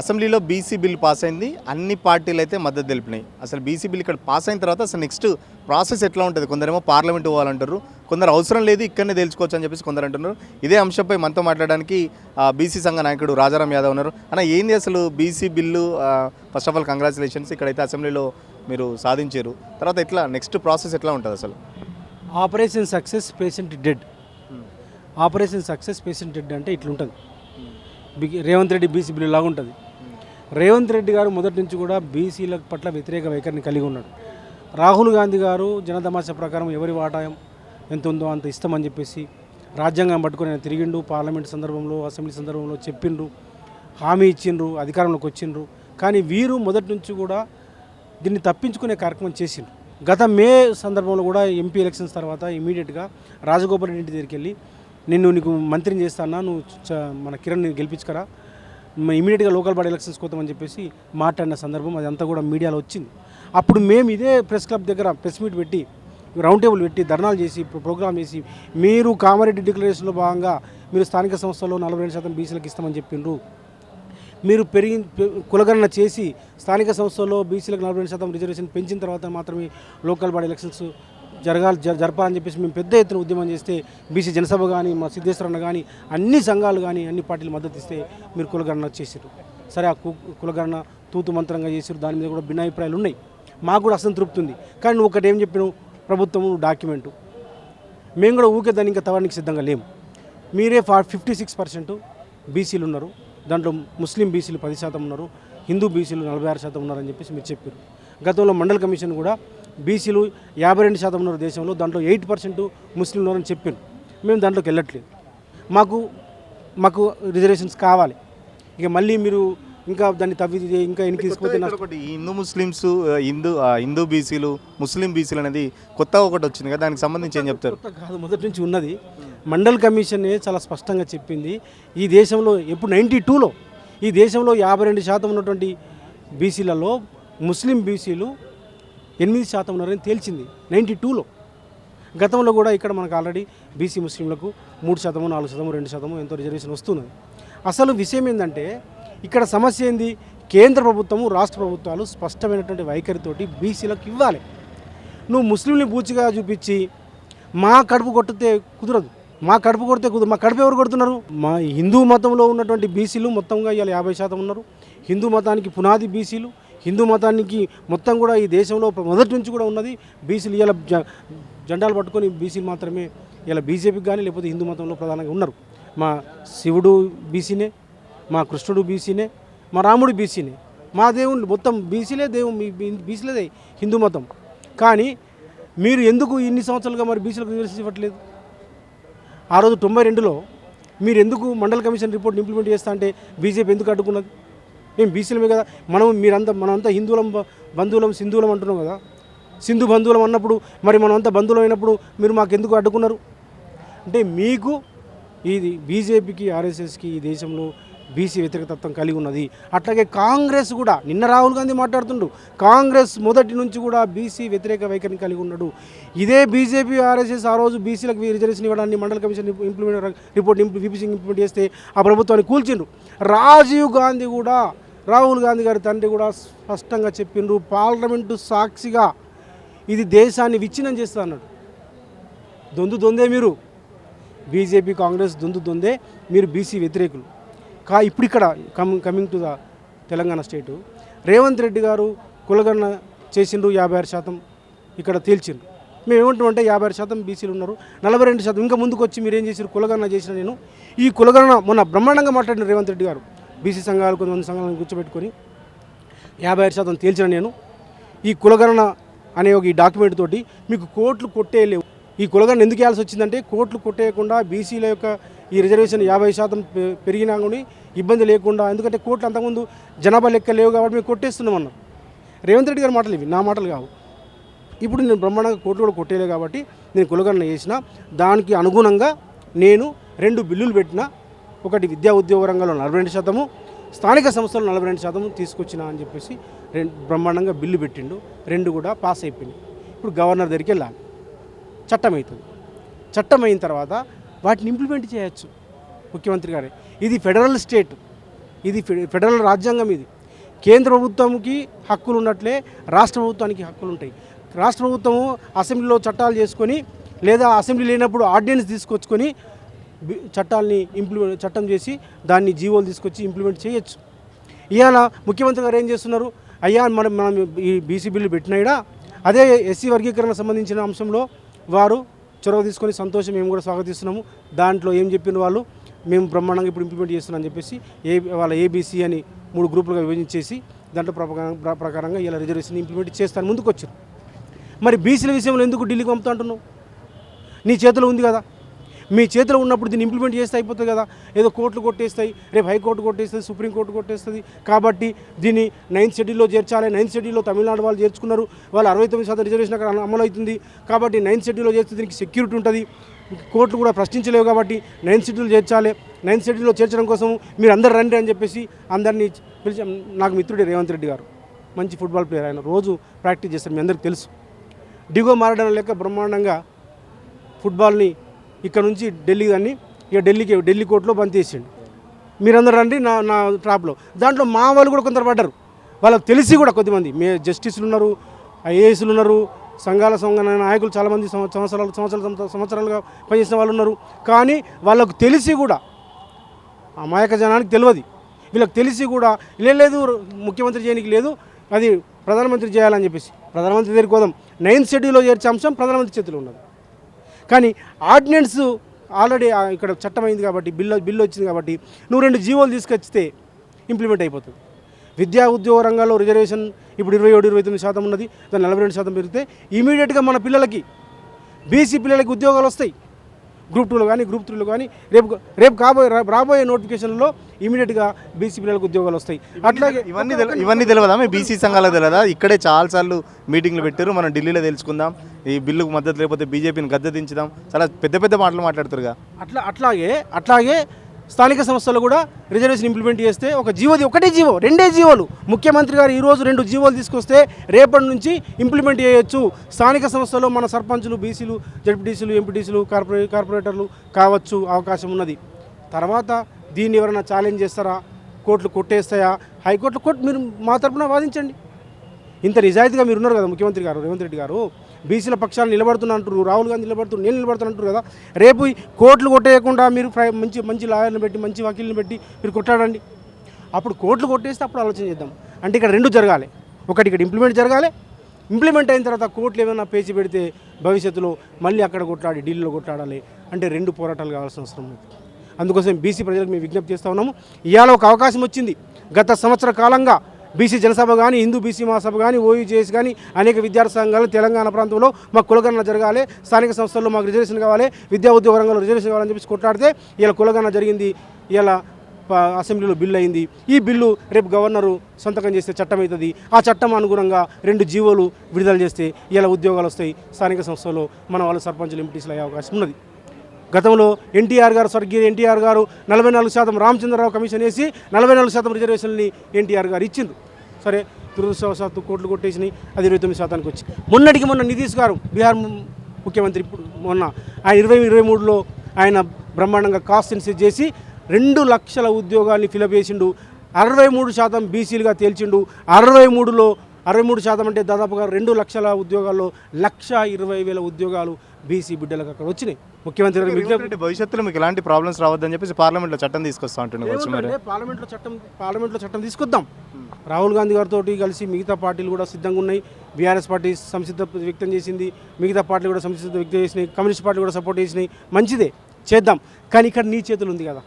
అసెంబ్లీలో BC bill pass అయింది. అన్ని పార్టీలు అయితే మద్దతు తెలిపినాయి. అసలు బీసీ బిల్ ఇక్కడ పాస్ అయిన తర్వాత అసలు నెక్స్ట్ ప్రాసెస్ ఎట్లా ఉంటుంది? కొందరేమో పార్లమెంట్ పోవాలంటారు. కొందరు అవసరం లేదు ఇక్కడనే తెలుసుకోవచ్చు అని చెప్పేసి కొందరు అంటున్నారు. ఇదే అంశంపై మనతో మాట్లాడడానికి బీసీ సంఘ నాయకుడు రాజారాం యాదవ్ ఉన్నారు. అన్న ఏంది అసలు BC bill first of all congratulations ఇక్కడైతే అసెంబ్లీలో మీరు సాధించారు. తర్వాత ఎట్లా నెక్స్ట్ ప్రాసెస్ ఎట్లా ఉంటుంది అసలు? Operation success patient dead. Operation success patient dead అంటే ఇట్లుంటుంది. రేవంత్ రెడ్డి బీసీ బిల్లు లాగా ఉంటుంది రేవంత్ రెడ్డి గారు మొదటి నుంచి కూడా బీసీల పట్ల వ్యతిరేక వైఖరిని కలిగి ఉన్నాడు. రాహుల్ గాంధీ గారు జనతమాస ప్రకారం ఎవరి వాటాయం ఎంత ఉందో అంత ఇస్తామని చెప్పేసి రాజ్యాంగం పట్టుకుని ఆయన తిరిగిండు పార్లమెంట్ సందర్భంలో అసెంబ్లీ సందర్భంలో చెప్పిండ్రు హామీ ఇచ్చిండ్రు అధికారంలోకి వచ్చిండ్రు. కానీ వీరు మొదటి నుంచి కూడా దీన్ని తప్పించుకునే కార్యక్రమం చేసిండ్రు. గత మే సందర్భంలో కూడా ఎంపీ ఎలక్షన్స్ తర్వాత ఇమీడియట్గా రాజగోపాల్ రెడ్డి దగ్గరికి వెళ్ళి నిన్ను నీకు మంత్రిని చేస్తానా నువ్వు చ- మన కిరణ్ గెలిపించుకరా ఇమీడియట్గా లోకల్ బాడీ ఎలక్షన్స్ కోతామని చెప్పేసి మాట్లాడిన సందర్భం అదంతా కూడా మీడియాలో వచ్చింది. అప్పుడు మేము ఇదే ప్రెస్ క్లబ్ దగ్గర ప్రెస్ మీట్ పెట్టి రౌండ్ టేబుల్ పెట్టి ధర్నాలు చేసి ప్రోగ్రామ్ చేసి మీరు కామారెడ్డి డిక్లరేషన్లో భాగంగా మీరు స్థానిక సంస్థల్లో నలభై రెండు శాతం బీసీలకు ఇస్తామని చెప్పిండ్రు. మీరు పెరిగి కులగణన చేసి స్థానిక సంస్థల్లో బీసీలకు నలభై రెండు శాతం రిజర్వేషన్ పెంచిన తర్వాత మాత్రమే లోకల్ బాడీ ఎలక్షన్స్ జరగాలి జ- జరపాలని చెప్పేసి మేము పెద్ద ఎత్తున ఉద్యమం చేస్తే బీసీ జనసభ కానీ మా సిద్ధేశ్వరన్న కానీ అన్ని సంఘాలు కానీ అన్ని పార్టీలు మద్దతు ఇస్తే మీరు కులగణన చేసారు సరే ఆ కు- కులగణన తూతు మంత్రంగా చేశారు దాని మీద కూడా భిన్నాభిప్రాయాలు ఉన్నాయి. మాకు కూడా అసంతృప్తి ఉంది. కానీ నువ్వు ఒకటి ఏం చెప్పినావు? ప్రభుత్వము డాక్యుమెంటు. మేము కూడా ఊకే దాన్ని ఇంకా తవ్వడానికి సిద్ధంగా లేము. మీరే ఫా ఫిఫ్టీ సిక్స్ పర్సెంట్ బీసీలు ఉన్నారు. దాంట్లో ముస్లిం బీసీలు పది శాతం ఉన్నారు. హిందూ బీసీలు నలభై ఆరు శాతం ఉన్నారని చెప్పేసి మీరు చెప్పారు గతంలో మండల కమిషన్ కూడా బీసీలు యాభై రెండు శాతం ఉన్నారు దేశంలో దాంట్లో ఎయిట్ పర్సెంట్ ముస్లింలు ఉన్నారని చెప్పారు. మేము దాంట్లోకి వెళ్ళట్లేదు. మాకు మాకు రిజర్వేషన్స్ కావాలి. ఇక మళ్ళీ మీరు ఇంకా దాన్ని తవ్వి ఇంకా వెనక్కి తీసుకుపోతే ఒకటి హిందూ ముస్లిమ్స్ హిందూ హిందూ బీసీలు ముస్లిం బీసీలు అనేది కొత్తగా ఒకటి వచ్చింది కదా దానికి సంబంధించి ఏం చెప్తారు? కొత్త కాదు మొదటి నుంచి ఉన్నది. మండల్ కమిషనే చాలా స్పష్టంగా చెప్పింది. ఈ దేశంలో ఎప్పుడు నైంటీ టూలో ఈ దేశంలో యాభై రెండు శాతం ఉన్నటువంటి బీసీలలో ముస్లిం బీసీలు ఎనిమిది శాతం ఉన్నారని తేల్చింది నైంటీ టూలో. గతంలో కూడా ఇక్కడ మనకు ఆల్రెడీ బీసీ ముస్లింలకు మూడు శాతము నాలుగు శాతము రెండు శాతము ఎంతో రిజర్వేషన్ వస్తున్నది. అసలు విషయం ఏంటంటే ఇక్కడ సమస్య ఏంది? కేంద్ర ప్రభుత్వము రాష్ట్ర ప్రభుత్వాలు స్పష్టమైనటువంటి వైఖరితోటి బీసీలకు ఇవ్వాలి. నువ్వు ముస్లింని బూచిగా చూపించి మా కడుపు కొట్టితే కుదరదు. మా కడుపు కొడితే కుదరదు. మా కడుపు ఎవరు కొడుతున్నారు? మా హిందూ మతంలో ఉన్నటువంటి బీసీలు మొత్తంగా ఇవాళ యాభై శాతం ఉన్నారు. హిందూ మతానికి పునాది బీసీలు హిందూ మతానికి మొత్తం కూడా ఈ దేశంలో మొదటి నుంచి కూడా ఉన్నది బీసీలు ఇలా జెండాలు పట్టుకొని బీసీలు మాత్రమే ఇలా బీజేపీకి కానీ లేకపోతే హిందూ మతంలో ప్రధానంగా ఉన్నారు. మా శివుడు బీసీనే మా కృష్ణుడు బీసీనే మా రాముడు బీసీనే. మా దేవుళ్ళు మొత్తం బీసీలే దేవుడు బీసీలే హిందూ మతం. కానీ మీరు ఎందుకు ఇన్ని సంవత్సరాలుగా మరి బీసీలకు రిజర్వేషన్ ఇవ్వట్లేదు? ఆ రోజు తొంభై రెండులో మీరు ఎందుకు మండల కమిషన్ రిపోర్ట్ ఇంప్లిమెంట్ చేస్తా అంటే బీజేపీ ఎందుకు అడ్డుకున్నది? మేము బీసీలమే కదా. మనం మీరంతా మనమంతా హిందువులం బంధువులం సింధువులం అంటున్నాం కదా. సింధు బంధువులం అన్నప్పుడు మరి మనమంతా బంధువులం అయినప్పుడు మీరు మాకు ఎందుకు అడ్డుకున్నారు? అంటే మీకు ఇది బీజేపీకి ఆర్ఎస్ఎస్కి ఈ దేశంలో బీసీ వ్యతిరేకతత్వం కలిగి ఉన్నది. అట్లాగే కాంగ్రెస్ కూడా నిన్న రాహుల్ గాంధీ మాట్లాడుతుండు. కాంగ్రెస్ మొదటి నుంచి కూడా బీసీ వ్యతిరేక వైఖరిని కలిగి ఉన్నాడు. ఇదే బీజేపీ ఆర్ఎస్ఎస్ ఆ రోజు బీసీలకు reservation ఇవ్వడాన్ని Mandal commission implement report VPC implement చేస్తే ఆ ప్రభుత్వాన్ని కూల్చిండు రాజీవ్ గాంధీ కూడా రాహుల్ గాంధీ గారి తండ్రి కూడా స్పష్టంగా చెప్పిండ్రు పార్లమెంటు సాక్షిగా ఇది దేశాన్ని విచ్ఛిన్నం చేస్తా అన్నాడు. దొందు దొందే మీరు. బీజేపీ కాంగ్రెస్ దొందు దొందే మీరు బీసీ వ్యతిరేకులు. కా ఇప్పుడు ఇక్కడ come coming to the Telangana state. Revanth Reddy garu కులగణన చేసిండ్రు యాభై ఆరు శాతం ఇక్కడ తేల్చిండ్రు. మేము ఏమంటామంటే యాభై ఆరు శాతం బీసీలు ఉన్నారు నలభై రెండు శాతం ఇంకా ముందుకు వచ్చి మీరు ఏం చేశారు కులగణన చేసిన నేను. ఈ కులగణన మొన్న బ్రహ్మాండంగా మాట్లాడిన రేవంత్ రెడ్డి గారు. బీసీ సంఘాలు కొంతమంది సంఘాలను కూర్చోబెట్టుకొని యాభై ఆరు శాతం తేల్చిన నేను. ఈ కులగణన అనే ఒక ఈ డాక్యుమెంట్ తోటి మీకు కోట్లు కొట్టేయలేవు ఈ కులగణన ఎందుకు వేయాల్సి వచ్చిందంటే కోట్లు కొట్టేయకుండా బీసీల యొక్క ఈ రిజర్వేషన్ యాభై శాతం పె- పెరిగినా కూడా ఇబ్బంది లేకుండా ఎందుకంటే కోట్లు అంతకుముందు జనాభా లెక్క లేవు కాబట్టి మేము కొట్టేస్తున్నాం అన్నారు రేవంత్ రెడ్డి గారి మాటలు ఇవి నా మాటలు కావు. ఇప్పుడు నేను బ్రహ్మాండంగా కోట్లు కూడా కొట్టేయలేదు కాబట్టి నేను కులగణన చేసిన దానికి అనుగుణంగా నేను రెండు బిల్లులు పెట్టిన ఒకటి విద్యా ఉద్యోగ రంగంలో నలభై రెండు శాతము స్థానిక సంస్థలు నలభై రెండు శాతం తీసుకొచ్చిన అని చెప్పేసి రెండు బ్రహ్మాండంగా బిల్లు పెట్టిండు. రెండు కూడా పాస్ అయిపోయినాయి. ఇప్పుడు గవర్నర్ దగ్గరికి వెళ్ళాలి. చట్టం అవుతుంది చట్టం అయిన తర్వాత వాటిని ఇంప్లిమెంట్ చేయొచ్చు. ముఖ్యమంత్రి గారే. ఇది ఫెడరల్ స్టేట్. ఇది ఫెడరల్ రాజ్యాంగం ఇది. కేంద్ర ప్రభుత్వంకి హక్కులు ఉన్నట్లే రాష్ట్ర ప్రభుత్వానికి హక్కులు ఉంటాయి. రాష్ట్ర ప్రభుత్వము అసెంబ్లీలో చట్టాలు చేసుకొని లేదా అసెంబ్లీ లేనప్పుడు ఆర్డినెన్స్ తీసుకొచ్చుకొని చట్టాలని ఇంప్లిమెంట్ చట్టం చేసి దాన్ని జీవోలు తీసుకొచ్చి ఇంప్లిమెంట్ చేయొచ్చు. ఇవాళ ముఖ్యమంత్రి గారు ఏం చేస్తున్నారు? అయ్యా మనం మనం ఈ బీసీ బిల్లు పెట్టినాయిడా? అదే ఎస్సీ వర్గీకరణ సంబంధించిన అంశంలో వారు చొరవ తీసుకొని సంతోషం మేము కూడా స్వాగతిస్తున్నాము. దాంట్లో ఏం చెప్పిన వాళ్ళు? మేము బ్రహ్మాండంగా ఇప్పుడు ఇంప్లిమెంట్ చేస్తున్నాం అని చెప్పేసి ఏ వాళ్ళ ఏబీసీ అని మూడు గ్రూపులుగా విభజించేసి దాంట్లో ప్రకారం- ప్రకారంగా ఇలా రిజర్వేషన్ ఇంప్లిమెంట్ చేస్తాను ముందుకు వచ్చారు మరి బీసీల విషయంలో ఎందుకు ఢిల్లీకి పంపుతా అంటున్నావు? నీ చేతిలో ఉంది కదా. మీ చేతిలో ఉన్నప్పుడు దీన్ని ఇంప్లిమెంట్ చేస్తే అయిపోతుంది కదా. ఏదో కోర్టులు కొట్టేస్తాయి రేపు హైకోర్టు కొట్టేస్తుంది సుప్రీంకోర్టు కొట్టేస్తుంది. కాబట్టి దీన్ని నైన్త్ షెడ్యూల్లో చేర్చాలి. నైన్త్ షెడ్యూల్లో తమిళనాడు వాళ్ళు చేర్చుకున్నారు. వాళ్ళు అరవై తొమ్మిది శాతం రిజర్వేషన్ అక్కడ అమలు అవుతుంది. కాబట్టి నైన్త్ షెడ్యూల్లో చేస్తే దీనికి సెక్యూరిటీ ఉంటుంది. కోర్టులు కూడా ప్రశ్నించలేవు కాబట్టి నైన్త్ షెడ్యూల్ చేర్చాలి. నైన్త్ షెడ్యూల్లో చేర్చడం కోసం మీరు అందరు రండి అని చెప్పేసి అందరినీ పిలిచి. నాకు మిత్రుడే రేవంత్ రెడ్డి గారు. మంచి ఫుట్బాల్ ప్లేయర్ ఆయన. రోజు ప్రాక్టీస్ చేస్తారు. మీ అందరికీ తెలుసు. డిగో మారడం లెక్క బ్రహ్మాండంగా ఫుట్బాల్ని ఇక్కడ నుంచి ఢిల్లీ దాన్ని ఇక ఢిల్లీకి ఢిల్లీ కోర్టులో బంద్ చేసిండు. మీరందరూ రండి నా నా ట్రాప్లో. దాంట్లో మా వాళ్ళు కూడా కొందరు పడ్డారు. వాళ్ళకి తెలిసి కూడా కొద్దిమంది. మే జస్టిస్లు ఉన్నారు ఐఏఎస్లు ఉన్నారు సంఘాల సంఘ నాయకులు చాలామంది సంవత్సరాలు సంవత్సరాలు సంవత్సరాలుగా పనిచేసిన వాళ్ళు ఉన్నారు. కానీ వాళ్ళకు తెలిసి కూడా అమాయక జనానికి తెలియదు. వీళ్ళకి తెలిసి కూడా లేదు ముఖ్యమంత్రి చేయడానికి లేదు అది ప్రధానమంత్రి చేయాలని చెప్పేసి. ప్రధానమంత్రి దగ్గరికి పోదాం. నైన్త్ షెడ్యూల్లో చేర్చే అంశం ప్రధానమంత్రి చేతిలో ఉన్నది. కానీ ఆర్డినెన్స్ ఆల్రెడీ ఇక్కడ చట్టం అయింది కాబట్టి బిల్లు బిల్లు వచ్చింది కాబట్టి నువ్వు రెండు జీవోలు తీసుకొచ్చితే ఇంప్లిమెంట్ అయిపోతుంది. విద్యా ఉద్యోగ రంగాల్లో రిజర్వేషన్ ఇప్పుడు ఇరవై ఏడు ఇరవై తొమ్మిది శాతం ఉన్నది దాని నలభై రెండు శాతం పెరిగితే ఇమీడియట్గా మన పిల్లలకి బీసీ పిల్లలకి ఉద్యోగాలు వస్తాయి. గ్రూప్ టూలో కానీ గ్రూప్ త్రీలో కానీ రేపు రేపు కాబోయే రాబోయే నోటిఫికేషన్లో ఇమీడియట్గా బీసీ పిల్లలకు ఉద్యోగాలు వస్తాయి. అట్లాగే ఇవన్నీ ఇవన్నీ తెలియదా మీ బీసీ సంఘాలకు తెలియదా ఇక్కడే చాలాసార్లు మీటింగ్లు పెట్టారు మనం ఢిల్లీలో తెలుసుకుందాం. ఈ బిల్లుకు మద్దతు లేకపోతే బీజేపీని గద్దె దించుదాం. చాలా పెద్ద పెద్ద మాటలు మాట్లాడుతారుగా. అట్లా అట్లాగే అట్లాగే స్థానిక సంస్థలు కూడా రిజర్వేషన్ ఇంప్లిమెంట్ చేస్తే ఒక జీవోది ఒకటే జీవో రెండే జీవోలు. ముఖ్యమంత్రి గారు ఈరోజు రెండు జీవోలు తీసుకొస్తే రేపటి నుంచి ఇంప్లిమెంట్ చేయొచ్చు. స్థానిక సంస్థలు మన సర్పంచులు బీసీలు జడ్పీటీసీలు ఎంపీటీసీలు కార్పొరే కార్పొరేటర్లు కావచ్చు అవకాశం ఉన్నది. తర్వాత దీన్ని ఎవరైనా ఛాలెంజ్ చేస్తారా? కోర్టులు కొట్టేస్తాయా? హైకోర్టులు కోర్టు మీరు మా తరపున వాదించండి. ఇంత నిజాయితీగా మీరు ఉన్నారు కదా ముఖ్యమంత్రి గారు రేవంత్ రెడ్డి గారు. బీసీల పక్షాలు నిలబడుతున్నా అంటారు రాహుల్ గాంధీ నిలబడుతున్నారు నేను నిలబడుతున్నా అంటారు కదా. రేపు కోట్లు కొట్టేయకుండా మీరు మంచి మంచి లాయర్ని పెట్టి మంచి వకీల్ని పెట్టి మీరు కొట్టాడండి అప్పుడు కోట్లు కొట్టేస్తే అప్పుడు ఆలోచన చేద్దాం. అంటే ఇక్కడ రెండు జరగాలి. ఒకటి ఇక్కడ ఇంప్లిమెంట్ జరగాలి. ఇంప్లిమెంట్ అయిన తర్వాత కోట్లు ఏమైనా పేచి పెడితే భవిష్యత్తులో మళ్ళీ అక్కడ కొట్లాడి ఢిల్లీలో కొట్లాడాలి. అంటే రెండు పోరాటాలు కావాల్సిన అవసరం ఉంది. అందుకోసం బీసీ ప్రజలకు మేము విజ్ఞప్తి చేస్తూ ఉన్నాము. ఇవాళ ఒక అవకాశం వచ్చింది. గత సంవత్సర కాలంగా బీసీ జనసభ కానీ హిందూ బీసీ మహాసభ కానీ ఓయూజేఎస్ కానీ అనేక విద్యార్థి సంఘాలు తెలంగాణ ప్రాంతంలో మాకు కులగణన జరగాలి స్థానిక సంస్థల్లో మాకు రిజర్వేషన్ కావాలి విద్యా ఉద్యోగ రంగంలో రిజర్వేషన్ కావాలని చెప్పేసి కొట్లాడితే ఇలా కులగణన జరిగింది ఇలా అసెంబ్లీలో బిల్లు అయింది. ఈ బిల్లు రేపు గవర్నరు సంతకం చేస్తే చట్టం అవుతుంది ఆ చట్టం అనుగుణంగా రెండు జీవోలు విడుదల చేస్తే ఇలా ఉద్యోగాలు వస్తాయి. స్థానిక సంస్థల్లో మన వాళ్ళు సర్పంచులు ఎంపీటీసీలు అయ్యే అవకాశం ఉన్నది. గతంలో ఎన్టీఆర్ గారు స్వర్గీయ ఎన్టీఆర్ గారు నలభై నాలుగు శాతం రామచంద్రరావు కమిషన్ వేసి నలభై నాలుగు శాతం రిజర్వేషన్ని ఎన్టీఆర్ గారు ఇచ్చిండ్రు. సరే దురదృష్టవశాత్తు కోట్లు కొట్టేసినాయి అది ఇరవై తొమ్మిది శాతానికి వచ్చి మొన్నటికి మొన్న నితీష్ గారు బీహార్ ముఖ్యమంత్రి ఇప్పుడు మొన్న ఆయన ఇరవై ఇరవై మూడులో ఆయన బ్రహ్మాండంగా కాస్ట్ సెన్సిస్ చేసి రెండు లక్షల ఉద్యోగాల్ని ఫిలప్ చేసిండు. అరవై మూడు శాతం బీసీలుగా తేల్చిండు. అరవై మూడులో అరవై మూడు శాతం అంటే దాదాపుగా రెండు లక్షల ఉద్యోగాల్లో లక్ష ఇరవై వేల ఉద్యోగాలు బీసీ బిడ్డలకు అక్కడ వచ్చినాయి. ముఖ్యమంత్రి గారు విజ్ఞప్తి భవిష్యత్తులో మీకు ఎలాంటి ప్రాబ్లమ్స్ రావద్దని చెప్పేసి పార్లమెంట్లో చట్టం తీసుకొస్తా మరి. ఏముందంటే పార్లమెంట్లో చట్టం పార్లమెంట్లో చట్టం తీసుకొద్దాం. రాహుల్ గాంధీ గారితో కలిసి మిగతా పార్టీలు కూడా సిద్ధంగా ఉన్నాయి. బీఆర్ఎస్ పార్టీ సంసిద్ధ వ్యక్తం చేసింది మిగతా పార్టీలు కూడా సంసిద్ధ వ్యక్తం చేసినాయి కమ్యూనిస్ట్ పార్టీ కూడా సపోర్ట్ చేసినాయి. మంచిదే చేద్దాం. కానీ ఇక్కడ నీ చేతులు ఉంది కదా.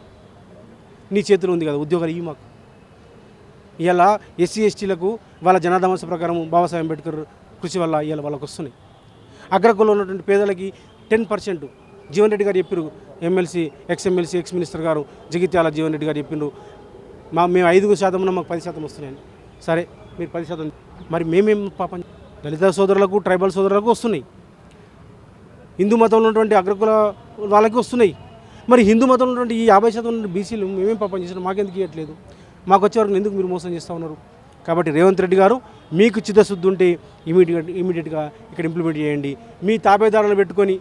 నీ చేతులు ఉంది కదా ఉద్యోగాలు ఈ మాకు. ఇలా ఎస్సీ ఎస్టీలకు వాళ్ళ జనాధాంశ ప్రకారం బాబాసాహెబ్ అంబేద్కర్ కృషి వల్ల ఇలా వాళ్ళకి వస్తున్నాయి. అగ్రకుల్లో ఉన్నటువంటి పేదలకి టెన్ పర్సెంట్ జీవన్ రెడ్డి గారు చెప్పారు MLC ex MLC ex minister garu Jagtial Jeevan Reddy గారు చెప్పిండ్రు మా మేము ఐదుగురు శాతం ఉన్నాం మాకు పది శాతం వస్తున్నాయని. సరే మీరు పది శాతం మరి మేమేం పాపం? దళిత సోదరులకు ట్రైబల్ సోదరులకు వస్తున్నాయి. హిందూ మతంలో ఉన్నటువంటి అగ్రకుల వాళ్ళకి వస్తున్నాయి. మరి హిందూ మతంలో ఉన్నటువంటి ఈ యాభై శాతం ఉన్న బీసీలు మేమేం పాపం చేసినాం మాకెందుకు ఇవ్వట్లేదు? మాకు వచ్చే ఎందుకు మీరు మోసం చేస్తూ ఉన్నారు? కాబట్టి రేవంత్ రెడ్డి గారు మీకు చిత్తశుద్ధి ఉంటే ఇమీడియట్ ఇమీడియట్గా ఇక్కడ ఇంప్లిమెంట్ చేయండి. మీ తాపేదారులను పెట్టుకొని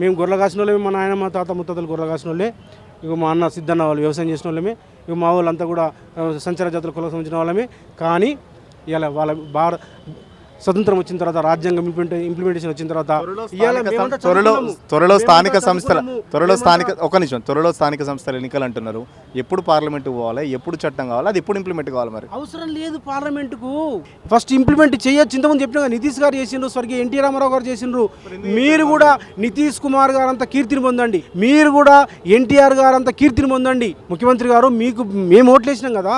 మేము గొర్రెల కాసిన వాళ్ళమే మా నాయన మా తాత ముత్తాతలు గొర్రెల కాసిన వాళ్ళే ఇక మా అన్న సిద్ధన్న వాళ్ళు వ్యవసాయం చేసిన వాళ్ళమే ఇక మా వాళ్ళంతా కూడా సంచార జాతుల కులకు సంబంధించిన వాళ్ళమే. కానీ ఇలా వాళ్ళ భారత స్వతంత్రం వచ్చిన తర్వాత రాజ్యాంగం ఇంప్లిమెంట్ ఇంప్లిమెంటేషన్ వచ్చిన తర్వాత త్వరలో. త్వరలో స్థానిక సంస్థల. త్వరలో స్థానిక ఒక నిమిషం. త్వరలో స్థానిక సంస్థల ఎన్నికలు అంటున్నారు. ఎప్పుడు పార్లమెంట్ పోవాలి? ఎప్పుడు చట్టం కావాలి? అది ఎప్పుడు ఇంప్లిమెంట్ కావాలి మరి? అవసరం లేదు పార్లమెంటుకు. ఫస్ట్ ఇంప్లిమెంట్ చేయొచ్చు. ఇంతకుముందు చెప్పిన నితీష్ గారు చేసిండ్రు స్వర్గీయ ఎన్టీ రామారావు గారు చేసిండ్రు. మీరు కూడా నితీష్ కుమార్ గారు అంత కీర్తిని పొందండి. మీరు కూడా ఎన్టీఆర్ గారు అంత కీర్తిని పొందండి. ముఖ్యమంత్రి గారు మీకు మేము ఓట్లు వేసినాం కదా.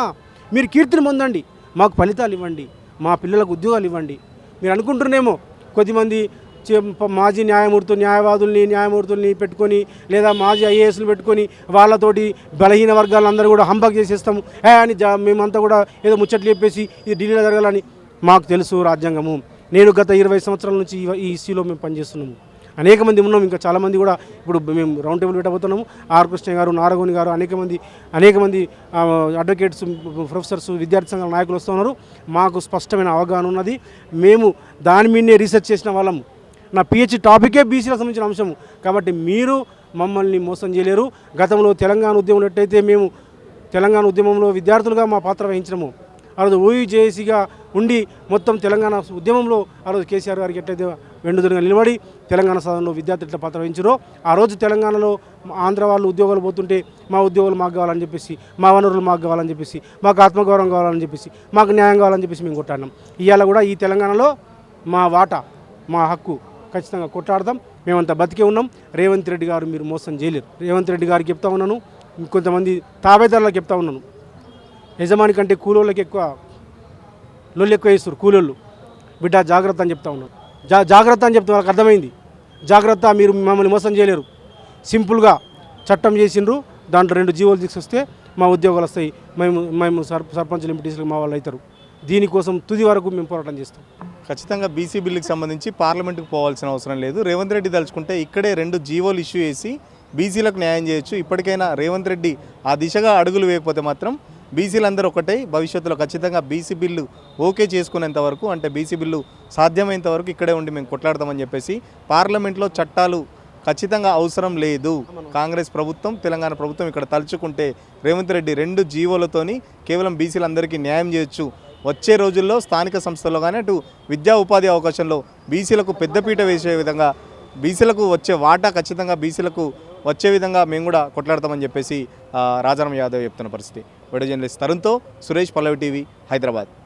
మీరు కీర్తిని పొందండి. మాకు ఫలితాలు ఇవ్వండి. మా పిల్లలకు ఉద్యోగాలు ఇవ్వండి. మీరు అనుకుంటున్నేమో కొద్దిమంది చే- మాజీ న్యాయమూర్తులు న్యాయవాదుల్ని న్యాయమూర్తుల్ని పెట్టుకొని లేదా మాజీ ఐఏఎస్లు పెట్టుకొని వాళ్ళతోటి బలహీన వర్గాలందరూ కూడా హంబక్ చేసేస్తాము. ఏ అని జా మేమంతా కూడా ఏదో ముచ్చట్లు చెప్పేసి ఇది ఢిల్లీలో జరగాలని మాకు తెలుసు రాజ్యాంగము. నేను గత ఇరవై సంవత్సరాల నుంచి ఈ- ఈ ఇష్యూలో మేము పనిచేస్తున్నాము. అనేక మంది ఉన్నాం. ఇంకా చాలామంది కూడా ఇప్పుడు మేము రౌండ్ టేబుల్ పెట్టబోతున్నాము. ఆర్ కృష్ణ గారు నారగోని గారు అనేక మంది అనేక మంది అడ్వకేట్స్ ప్రొఫెసర్స్ విద్యార్థి సంఘాల నాయకులు వస్తున్నారు మాకు స్పష్టమైన అవగాహన ఉన్నది. మేము దాని మీదనే రీసెర్చ్ చేసిన వాళ్ళము నా పిహెచ్డి టాపికే బీసీలకు సంబంధించిన అంశము. కాబట్టి మీరు మమ్మల్ని మోసం చేయలేరు. గతంలో తెలంగాణ ఉద్యమం ఎట్టయితే మేము తెలంగాణ ఉద్యమంలో విద్యార్థులుగా మా పాత్ర వహించినము. ఆ రోజు ఓయూజేసీగా ఉండి మొత్తం తెలంగాణ ఉద్యమంలో ఆ రోజు కేసీఆర్ గారికి ఎట్లయితే వెండుదరుగా నిలబడి తెలంగాణ సాధనలో విద్యార్థులు పాత్ర వహించారో. ఆ రోజు తెలంగాణలో ఆంధ్ర వాళ్ళు ఉద్యోగాలు పోతుంటే మా ఉద్యోగాలు మాకు కావాలని చెప్పేసి మా వనరులు మాకు కావాలని చెప్పేసి మాకు ఆత్మగౌరవం కావాలని చెప్పేసి మాకు న్యాయం కావాలని చెప్పేసి మేము కొట్టాడినాం. ఇవాళ కూడా ఈ తెలంగాణలో మా వాటా మా హక్కు ఖచ్చితంగా కొట్లాడదాం మేమంతా బతికే ఉన్నాం. రేవంత్ రెడ్డి గారు మీరు మోసం చేయలేరు. రేవంత్ రెడ్డి గారికి చెప్తా ఉన్నాను. కొంతమంది తాబేదారులకు చెప్తా ఉన్నాను. యజమాని కంటే కూలోళ్ళకి ఎక్కువ లొల్లు ఎక్కువ వేస్తారు కూలోళ్ళు. బిడ్డ జాగ్రత్త అని చెప్తా ఉన్నాను. జా జాగ్రత్త అని చెప్తే వాళ్ళకి అర్థమైంది. జాగ్రత్త మీరు మమ్మల్ని మోసం చేయలేరు. సింపుల్గా చట్టం చేసిండ్రు. దాంట్లో రెండు జీవోలు తీసుకొస్తే మా ఉద్యోగాలు వస్తాయి. మేము మేము సర్ సర్పంచ్ ఎంపీటీసీలు మా వాళ్ళు అవుతారు. దీనికోసం తుది వరకు మేము పోరాటం చేస్తాం. ఖచ్చితంగా బీసీ బిల్లుకి సంబంధించి పార్లమెంట్కి పోవాల్సిన అవసరం లేదు. రేవంత్ రెడ్డి తలుచుకుంటే ఇక్కడే రెండు జీవోలు ఇష్యూ చేసి బీసీలకు న్యాయం చేయొచ్చు. ఇప్పటికైనా రేవంత్ రెడ్డి ఆ దిశగా అడుగులు వేయకపోతే మాత్రం బీసీలందరూ ఒకటే భవిష్యత్తులో ఖచ్చితంగా బీసీ బిల్లు ఓకే చేసుకునేంత వరకు అంటే బీసీ బిల్లు సాధ్యమైనంత వరకు ఇక్కడే ఉండి మేము కొట్లాడతామని చెప్పేసి పార్లమెంట్లో చట్టాలు ఖచ్చితంగా అవసరం లేదు. కాంగ్రెస్ ప్రభుత్వం తెలంగాణ ప్రభుత్వం ఇక్కడ తలుచుకుంటే రేవంత్ రెడ్డి రెండు జీవోలతోని కేవలం బీసీలందరికీ న్యాయం చేయొచ్చు. వచ్చే రోజుల్లో స్థానిక సంస్థల్లో కానీ అటు విద్యా ఉపాధి అవకాశంలో బీసీలకు పెద్దపీట వేసే విధంగా బీసీలకు వచ్చే వాటా ఖచ్చితంగా బీసీలకు వచ్చే విధంగా మేము కూడా కొట్లాడతామని చెప్పేసి రాజారాం యాదవ్ చెప్తున్న పరిస్థితి. వీడియో జర్నలిస్ట్ తరుణ్తో సురేష్ పల్లవి టీవీ హైదరాబాద్.